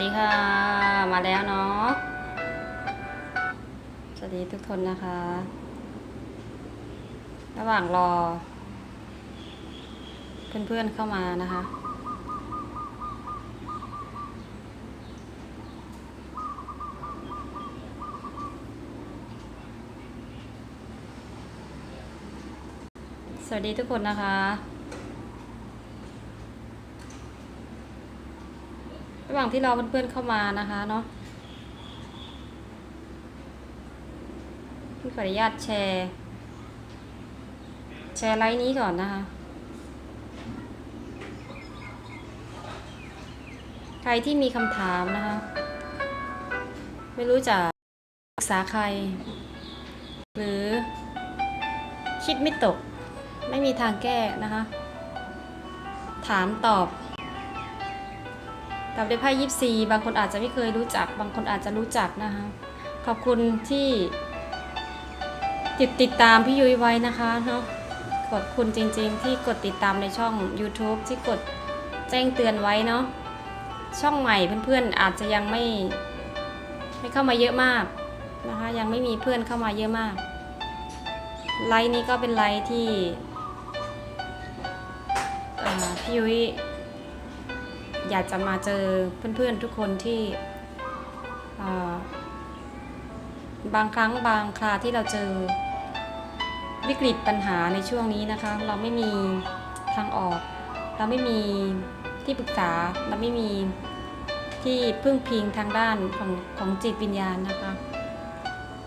วัสดีค่ะ มาแล้วเนาะ สวัสดีทุกคนนะคะ ระหว่างรอ เพื่อนๆเข้ามานะคะสวัสดีทุกคนนะคะ ระหว่างที่รอเพื่อนๆเข้ามานะคะเนาะพี่ขออนุญาตแชร์ แชร์ไลน์นี้ก่อนนะคะ ใครที่มีคำถามนะคะ ไม่รู้จะปรึกษาใคร หรือคิดไม่ตก ไม่มีทางแก้นะคะ ถามตอบ กับด้ไพ่ยิปซีบางคนอาจจะไม่เคยรู้จัก บางคนอาจจะรู้จักนะคะ ขอบคุณที่ ติดติดตามพี่ยุ้ยไว้นะคะเนาะขอบคุณจริง ๆ ที่กดติดตามในช่อง YouTube ที่กดแจ้งเตือนไว้เนาะช่องใหม่เพื่อนๆอาจจะยังไม่ ไม่เข้ามาเยอะมากนะคะ ยังไม่มีเพื่อนเข้ามาเยอะมาก ไลน์นี้ก็เป็นไลน์ที่พี่ยุ้ย อยากจะมาเจอเพื่อนๆทุกคนที่บางครั้งบางคราที่เราเจอวิกฤตปัญหาในช่วงนี้นะคะ เราไม่มีทางออก เราไม่มีที่ปรึกษาเราไม่มีที่พึ่งพิงทางด้านของของจิตวิญญาณนะคะ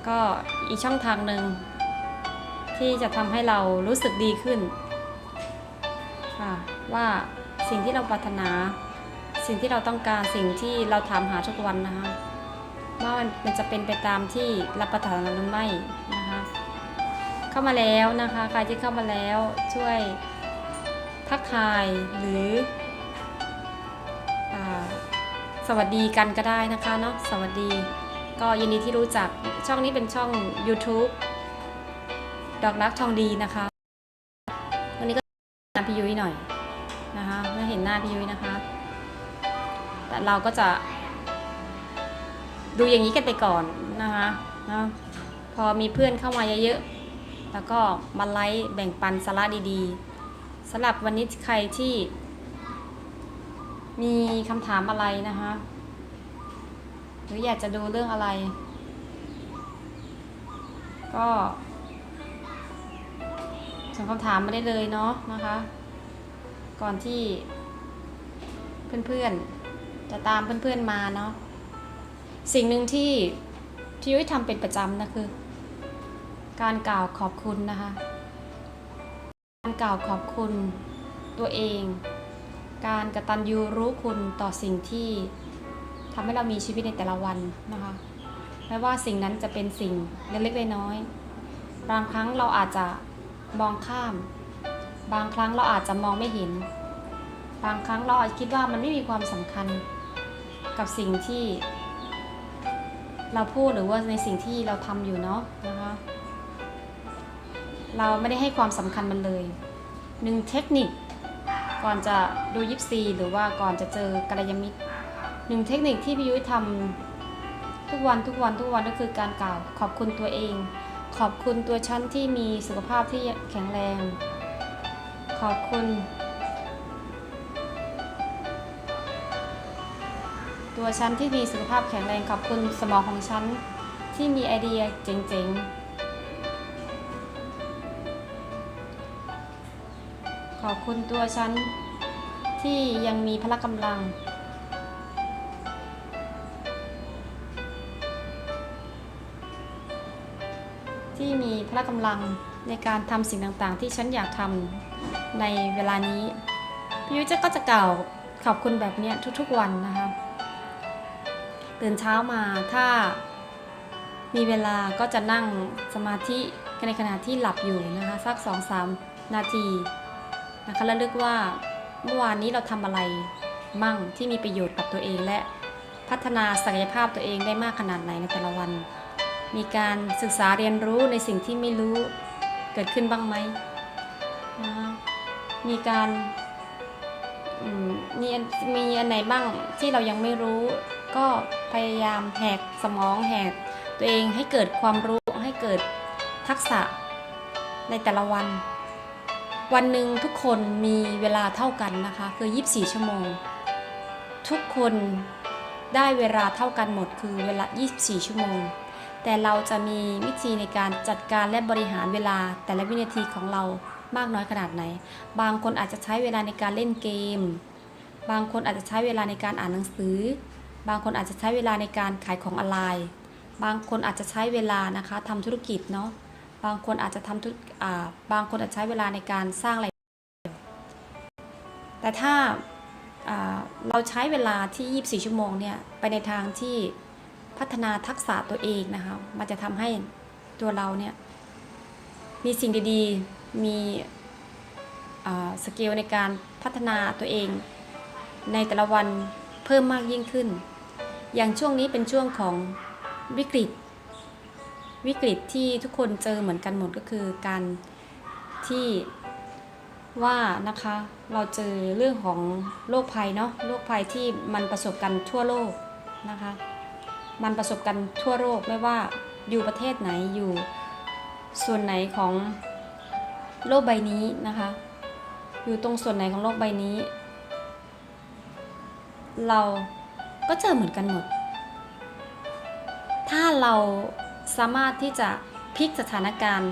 ก็อีกช่องทางหนึ่งที่จะทำให้เรารู้สึกดีขึ้นค่ะว่าสิ่งที่เราปรารถนา สิ่งที่เราต้องการสิ่งที่เราถามหาทุกวันนะคะว่ามันจะเป็นไปตามที่เราปรารถนหรือไม่นะคะเข้ามาแล้วนะคะใครที่เข้ามาแล้วช่วยทักทายหรืออสวัสดีกันก็ได้นะคะเนาะสวัสดีก็ยินดีที่รู้จักช่องนี้เป็นช่อง YouTube ดอกรักทองดีนะคะวันนี้ก็นาพี่ยุ้ยหน่อยนะคะไม่เห็นหน้าพี่ยุ้ยนะคะ เราก็จะดูอย่างนี้กันไปก่อนนะคะนะพอมีเพื่อนเข้ามาเยอะๆ แล้วก็มาไลฟ์แบ่งปันสาระดีๆสำหรับวันนี้ใครที่ มีคำถามอะไรนะคะหรืออยากจะดูเรื่องอะไร ก็ส่งคำถามมาได้เลยเนาะนะคะ ก่อนที่เพื่อนๆ จะตามเพื่อนๆมาเนาะสิ่งหนึ่งที่พี่ยุ้ยทำเป็นประจำนะคือ การกล่าวขอบคุณนะคะ การกล่าวขอบคุณตัวเอง การกระตัญญูรู้คุณต่อสิ่งที่ทำให้เรามีชีวิตในแต่ละวันนะคะไม่ว่าสิ่งนั้นจะเป็นสิ่งเล็กๆน้อยๆบางครั้งเราอาจจะมองข้าม บางครั้งเราอาจจะมองไม่เห็น บางครั้งเราอาจคิดว่ามันไม่มีความสำคัญ กับสิ่งที่เราพูดหรือว่าในสิ่งที่เราทำอยู่เนาะนะคะเราไม่ได้ให้ความสำคัญมันเลยหนึ่งเทคนิคก่อนจะดูยิปซีหรือว่าก่อนจะเจอกัลยาณมิตรหนึ่งเทคนิคที่พี่ยุ้ยทำทุกวันทุกวันทุกวันก็คือการกล่าวขอบคุณตัวเอง ขอบคุณตัวฉันที่มีสุขภาพที่แข็งแรง ขอบคุณ ตัวฉันที่มีสุขภาพแข็งแรงขอบคุณสมองของฉันที่มีไอเดียเจ๋งๆ ขอบคุณตัวฉันที่ยังมีพละกำลัง ที่มีพละกำลังในการทำสิ่งต่างๆ ที่ฉันอยากทำในเวลานี้พี่ยุ้ยจะก็จะกล่าวขอบคุณแบบนี้ทุกๆวันนะคะ ตื่นเช้ามาถ้ามีเวลาก็จะนั่งสมาธิในขณะที่หลับอยู่นะคะสัก2-3นาทีนะคะแล้วลึกว่าเมื่อวานนี้เราทำอะไรมั่งที่มีประโยชน์กับตัวเองและพัฒนาศักยภาพตัวเองได้มากขนาดไหนในแต่ละวัน มีการศึกษาเรียนรู้ในสิ่งที่ไม่รู้เกิดขึ้นบ้างไหมนะคะมีการมีมีอันไหนบ้างที่เรายังไม่รู้ ก็พยายามแหกสมองแหกตัวเองให้เกิดความรู้ให้เกิดทักษะในแต่ละวัน วันหนึ่งทุกคนมีเวลาเท่ากันนะคะ คือ 24 ชั่วโมง ทุกคนได้เวลาเท่ากันหมดคือเวลา 24 ชั่วโมง แต่เราจะมีวิธีในการจัดการและบริหารเวลาแต่ละวินาทีของเรามากน้อยขนาดไหน บางคนอาจจะใช้เวลาในการเล่นเกม บางคนอาจจะใช้เวลาในการอ่านหนังสือ บางคนอาจจะใช้เวลาในการขายของออนไลน์ บางคนอาจจะใช้เวลานะคะทำธุรกิจเนาะ บางคนอาจจะทำธุรอ่าบางคนอาจจะใช้เวลาในการสร้างอะไร แต่ถ้าเราใช้เวลาที่ 24 ชั่วโมงเนี่ยไปในทางที่พัฒนาทักษะตัวเองนะคะ มันจะทำให้ตัวเราเนี่ยมีสิ่งดีๆ มีอ่าสกิลในการพัฒนาตัวเองในแต่ละวันเพิ่มมากยิ่งขึ้น อย่างช่วงนี้เป็นช่วงของวิกฤต วิกฤตที่ทุกคนเจอเหมือนกันหมดก็คือการที่ว่านะคะเราเจอเรื่องของโรคภัยเนาะโรคภัยที่มันประสบกันทั่วโลกนะคะ มันประสบกันทั่วโลกไม่ว่าอยู่ประเทศไหนอยู่ส่วนไหนของโลกใบนี้นะคะ อยู่ตรงส่วนไหนของโลกใบนี้ เรา ก็เจอเหมือนกันหมด ถ้าเราสามารถที่จะพลิกสถานการณ์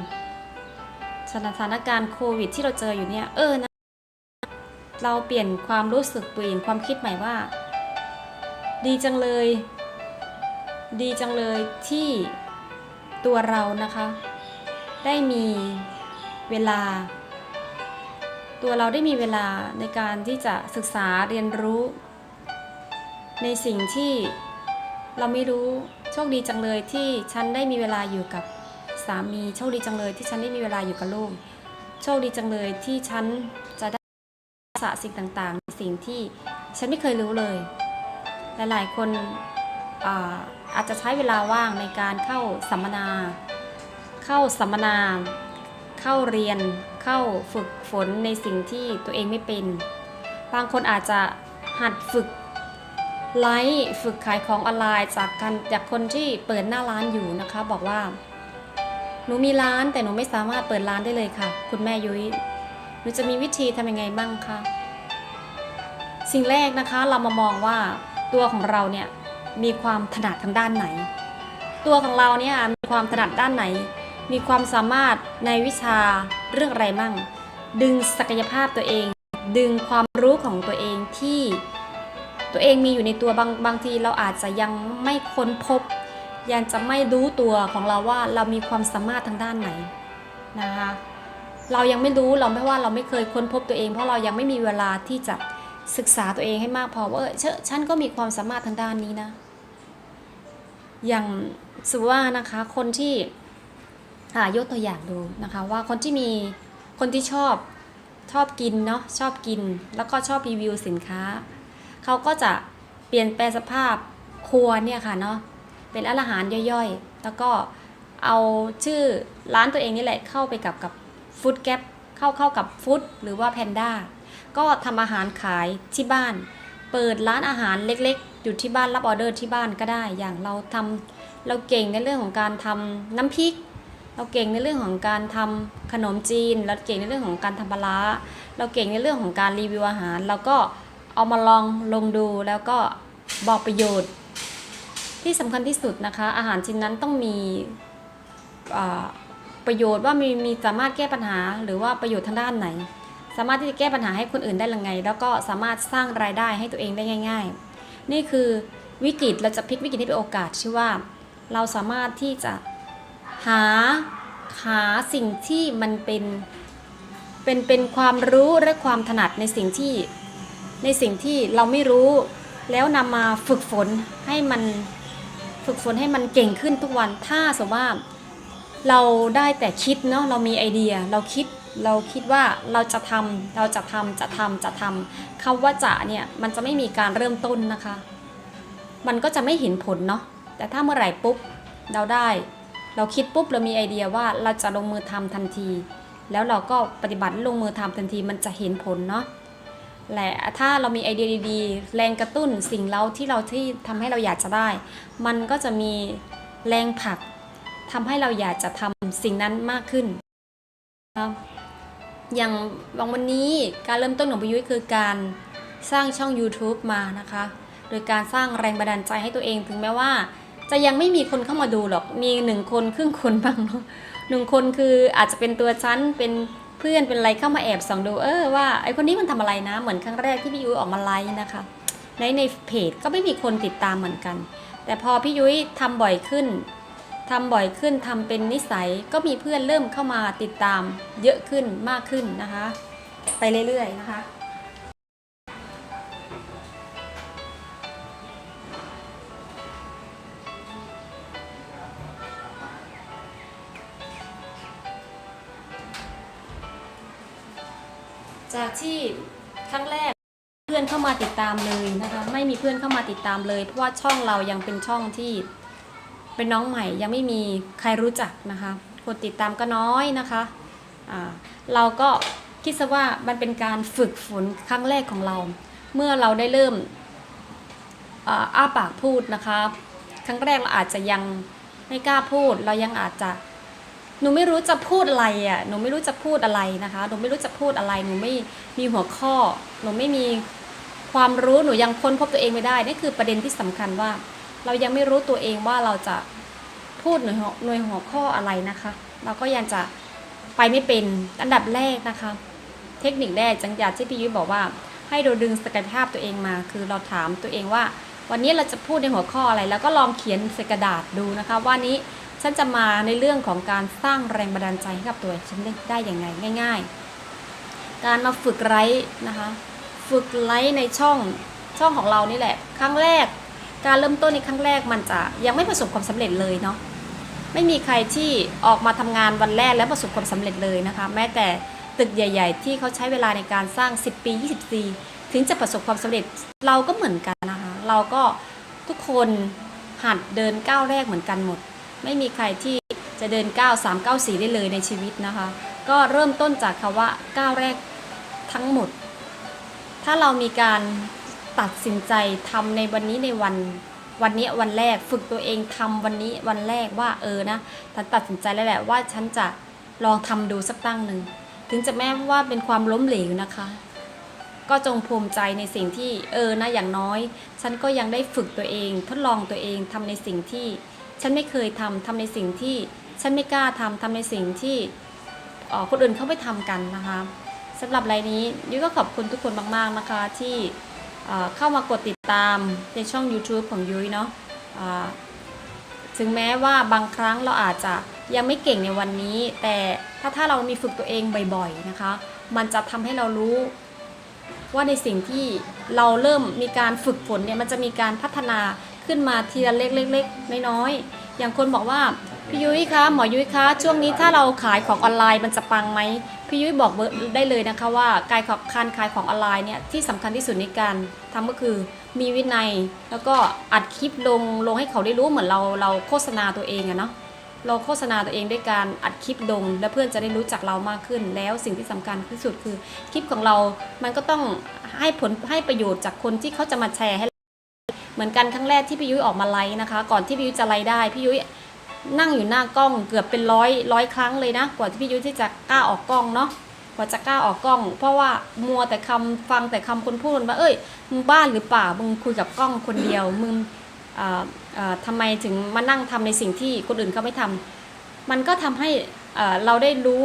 สถานการณ์โควิด ที่เราเจออยู่เนี่ย เออนะ เราเปลี่ยนความรู้สึกเปลี่ยนความคิดใหม่ว่า ดีจังเลย ดีจังเลยที่ตัวเรานะคะ ได้มีเวลา ตัวเราได้มีเวลาในการที่จะศึกษาเรียนรู้ ในสิ่งที่เราไม่รู้โชคดีจังเลยที่ฉันได้มีเวลาอยู่กับสามีโชคดีจังเลยที่ฉันได้มีเวลาอยู่กับลูกโชคดีจังเลยที่ฉันจะได้ศึกษาสิ่งต่างๆ สิ่งที่ฉันไม่เคยรู้เลย หลายๆคนอาอาจจะใช้เวลาว่างในการเข้าสัมมนา เข้าสัมมนา เข้าเรียน เข้าฝึกฝนในสิ่งที่ตัวเองไม่เป็น บางคนอาจจะหัดฝึก ไลฟ์ฝึกขายของออนไลน์จากกันจากคนที่เปิดหน้าร้านอยู่นะคะ บอกว่า หนูมีร้านแต่หนูไม่สามารถเปิดร้านได้เลยค่ะ คุณแม่ยุ้ยหนูจะมีวิธีทำยังไงบ้างคะสิ่งแรกนะคะเรามามองว่าตัวของเราเนี่ยมีความถนัดทางด้านไหน ตัวของเราเนี่ยมีความถนัดด้านไหน มีความสามารถในวิชาเรื่องอะไรมั่ง ดึงศักยภาพตัวเอง ดึงความรู้ของตัวเองที่ ตัวเองมีอยู่ในตัวบางบางทีเราอาจจะยังไม่ค้นพบ ยังจะไม่รู้ตัวของเราว่าเรามีความสามารถทางด้านไหนนะคะเรายังไม่รู้เราไม่ว่าเราไม่เคยค้นพบตัวเอง เพราะเรายังไม่มีเวลาที่จะศึกษาตัวเองให้มากพอว่าเออเชอฉันก็มีความสามารถทางด้านนี้นะ อย่างสมมุติว่านะคะคนที่อ่ายกตัวอย่างดูนะคะว่าคนที่มีคนที่ชอบชอบกินเนาะชอบกิน แล้วก็ชอบรีวิวสินค้า เขาก็จะเปลี่ยนแปลสภาพครัวเนี่ยค่ะเนาะเป็นอาหารย่อยๆ แล้วก็เอาชื่อร้านตัวเองนี่แหละเข้าไปกับกับฟู้ดแก๊ปเข้าเข้ากับฟู้ดหรือว่าแพนด้าก็ทำอาหารขายที่บ้าน เปิดร้านอาหารเล็กๆ อยู่ที่บ้านรับออเดอร์ที่บ้านก็ได้ อย่างเราทำเราเก่งในเรื่องของการทำน้ำพริก เราเก่งในเรื่องของการทำขนมจีน เราเก่งในเรื่องของการทำปลาร้าเราเก่งในเรื่องของการรีวิวอาหารเราก็ เอามาลองลงดูแล้วก็บอกประโยชน์ ที่สำคัญที่สุดนะคะ อาหารชิ้นนั้นต้องมีประโยชน์ว่ามีมีสามารถแก้ปัญหา หรือว่าประโยชน์ทางด้านไหน สามารถที่จะแก้ปัญหาให้คนอื่นได้ยังไง แล้วก็สามารถสร้างรายได้ให้ตัวเองได้ง่าย ๆ นี่คือวิกฤตเราจะพลิกวิกฤตให้เป็นโอกาสชื่อว่า เราสามารถที่จะหาหาสิ่งที่มันเป็นเป็นเป็นความรู้และความถนัดในสิ่งที่ ในสิ่งที่เราไม่รู้ แล้วนำมาฝึกฝนให้มันฝึกฝนให้มันเก่งขึ้นทุกวัน ถ้าสมมติว่าเราได้แต่คิดเนาะเรามีไอเดีย เราคิดเราคิดว่าเราจะทำเราจะทำจะทำจะทำคำว่าจะเนี่ยมันจะไม่มีการเริ่มต้นนะคะ มันก็จะไม่เห็นผลเนาะแต่ถ้าเมื่อไหร่ปุ๊บเราได้ เราคิดปุ๊บเรามีไอเดียว่าเราจะลงมือทำทันที แล้วเราก็ปฏิบัติลงมือทำทันทีมันจะเห็นผลเนาะ แหละถ้าเรามีไอเดียดีๆ แรงกระตุ้นสิ่งเราที่เราที่ทำให้เราอยากจะได้ มันก็จะมีแรงผลักทำให้เราอยากจะทำสิ่งนั้นมากขึ้นครับอย่างวันนี้การเริ่มต้นของประยุทธ์คือการสร้างช่อง YouTube มานะคะ โดยการสร้างแรงบันดาลใจให้ตัวเองถึงแม้ว่า จะยังไม่มีคนเข้ามาดูหรอกมีหนึ่งคนครึ่งคนบ้างเนาะหนึ่งคนคืออาจจะเป็นตัวฉันเป็น เพื่อนเป็นไรเข้ามาแอบส่องดูเออว่าไอคนนี้มันทำอะไรนะ เหมือนครั้งแรกที่พี่ยุ้ยออกมาไลฟ์นะคะ ในในเพจก็ไม่มีคนติดตามเหมือนกัน แต่พอพี่ยุ้ยทำบ่อยขึ้นทำบ่อยขึ้นทำเป็นนิสัยก็มีเพื่อนเริ่มเข้ามาติดตามเยอะขึ้นมากขึ้นนะคะ ไปเรื่อยๆนะคะ ที่ครั้งแรกเพื่อนเข้ามาติดตามเลยนะคะไม่มีเพื่อนเข้ามาติดตามเลย เพราะว่าช่องเรายังเป็นช่องที่เป็นน้องใหม่ยังไม่มีใครรู้จักนะคะคนติดตามก็น้อยนะคะอ่าเราก็คิดซะว่ามันเป็นการฝึกฝนครั้งแรกของเรา เมื่อเราได้เริ่มอ,อ้าปากพูดนะคะ ครั้งแรกเราอาจจะยังไม่กล้าพูด เรายังอาจจะ หนูไม่รู้จะพูดอะไรอะ หนูไม่รู้จะพูดอะไรนะคะ หนูไม่รู้จะพูดอะไร หนูไม่มีหัวข้อ หนูไม่มีความรู้ หนูยังค้นพบตัวเองไม่ได้ นี่คือประเด็นที่สำคัญว่า เรายังไม่รู้ตัวเองว่าเราจะพูดหน่วยหัวหน่วยหัวข้ออะไรนะคะ เราก็ยังจะไปไม่เป็น อันดับแรกนะคะ เทคนิคแรกจังหยาดที่พี่ยุ้ยบอกว่า ให้เราดึงศักยภาพตัวเองมา คือเราถามตัวเองว่า วันนี้เราจะพูดในหัวข้ออะไร แล้วก็ลองเขียนใส่กระดาษดูนะคะ ว่านี้ ฉันจะมาในเรื่องของการสร้างแรงบันดาลใจให้กับตัวฉันได้อย่างไงง่าย ๆ การมาฝึกไลฟ์นะคะฝึกไลฟ์ในช่องช่องของเรานี่แหละ ครั้งแรก การเริ่มต้นในครั้งแรกมันจะยังไม่ประสบความสำเร็จเลยเนาะไม่มีใครที่ออกมาทำงานวันแรกแล้วประสบความสำเร็จเลยนะคะ แม้แต่ตึกใหญ่ ๆ ที่เขาใช้เวลาในการสร้าง 10 ปี 20 ปี ถึงจะประสบความสำเร็จเราก็เหมือนกันนะคะ เราก็ทุกคนหัดเดินก้าวแรกเหมือนกันหมด ไม่มีใครที่จะเดินก้าว3ก้าว4ได้เลยในชีวิตนะคะ ก็เริ่มต้นจากคำว่าก้าวแรกทั้งหมด ถ้าเรามีการตัดสินใจทำในวันนี้ในวันวันนี้วันแรกฝึกตัวเองทำวันนี้วันแรกว่าเออนะฉันตัดสินใจแล้วแหละว่าฉันจะลองทำดูสักตั้งหนึ่งถึงจะแม้ว่าเป็นความล้มเหลวนะคะ ก็จงภูมิใจในสิ่งที่เออนะอย่างน้อย ฉันก็ยังได้ฝึกตัวเอง ทดลองตัวเองทำในสิ่งที่ ฉันไม่เคยทำทำในสิ่งที่ฉันไม่กล้าทำทำในสิ่งที่คนอื่นเขาไม่ทำกันนะคะสำหรับรายนี้ยุ้ยก็ขอบคุณทุกคนมาก ๆนะคะ ที่เข้ามากดติดตามในช่อง YouTube ของยุ้ยเนาะถึงแม้ว่าบางครั้งเราอาจจะยังไม่เก่งในวันนี้ แต่ถ้าถ้าเรามีฝึกตัวเองบ่อยๆนะคะ มันจะทำให้เรารู้ว่าในสิ่งที่เราเริ่มมีการฝึกฝนเนี่ยมันจะมีการพัฒนา ขึ้นมาทีละเล็กๆน้อยๆอย่างคนบอกว่าพี่ยุ้ยคะหมอยุ้ยคะช่วงนี้ถ้าเราขายของออนไลน์มันจะปังไหมพี่ยุ้ยบอกได้เลยนะคะว่าการขการขายของออนไลน์เนี่ยที่สำคัญที่สุดในการทำก็คือมีวินัย แล้วก็อัดคลิปลงลงให้เขาได้รู้เหมือนเราเราโฆษณาตัวเองอะเนาะเราโฆษณาตัวเองด้วยการอัดคลิปลงและเพื่อนจะได้รู้จักเรามากขึ้น แล้วสิ่งที่สำคัญที่สุดคือคลิปของเรา มันก็ต้องให้ผลให้ประโยชน์จากคนที่เขาจะมาแชร์ให้ มือนกันครั้งแรกที่พี่ยุ้ยออกมาไลฟ์นะคะ ก่อนที่พี่ยุ้ยจะไลฟ์ได้พี่ยุ้ยนั่งอยู่หน้ากล้องเกือบเป็นร้อยร้อยครั้งเลยนะ กว่าที่พี่ยุ้ยที่จะกล้าออกกล้องเนาะกว่าจะกล้าออกกล้อง เพราะว่ามัวแต่คำฟังแต่คำคนพูดว่าเอ้ยมึงบ้านหรือเปล่ามึงคุยกับกล้องคนเดียวมึงอ่าอ่าทำไมถึงมานั่งทำในสิ่งที่คนอื่นเขาไม่ทำมันก็ทำให้เอ่อเราได้รู้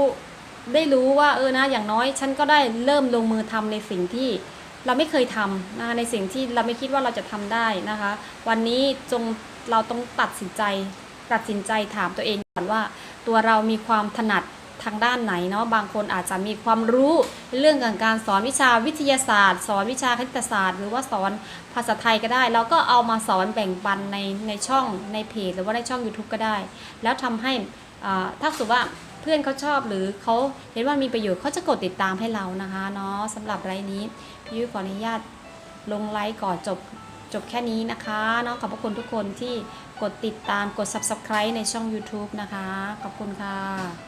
ได้รู้ว่าเออนะอย่างน้อยฉันก็ได้เริ่มลงมือทำในสิ่งที่ เราไม่เคยทำนะคะในสิ่งที่เราไม่คิดว่าเราจะทำได้นะคะ วันนี้จงเราต้องตัดสินใจตัดสินใจถามตัวเองก่อนว่า ตัวเรามีความถนัดทางด้านไหนเนาะบางคนอาจจะมีความรู้เรื่องของการสอนวิชาวิทยาศาสตร์ สอนวิชาคณิตศาสตร์ หรือว่าสอนภาษาไทยก็ได้ เราก็เอามาสอนแบ่งปันในในช่องในเพจหรือว่าในช่อง YouTube ก็ได้ แล้วทำให้อ่าถ้าสมมติว่าเพื่อนเขาชอบหรือเขาเห็นว่ามีประโยชน์เขาจะกดติดตามให้เรานะคะเนาะสำหรับไลน์นี้ ยุ้ยขออนุญาตลงไลค์ก่อนจบจบแค่นี้นะคะเนาะขอบพระคุณทุกคนที่กดติดตามกด subscribe ในช่อง YouTube นะคะ ขอบคุณค่ะ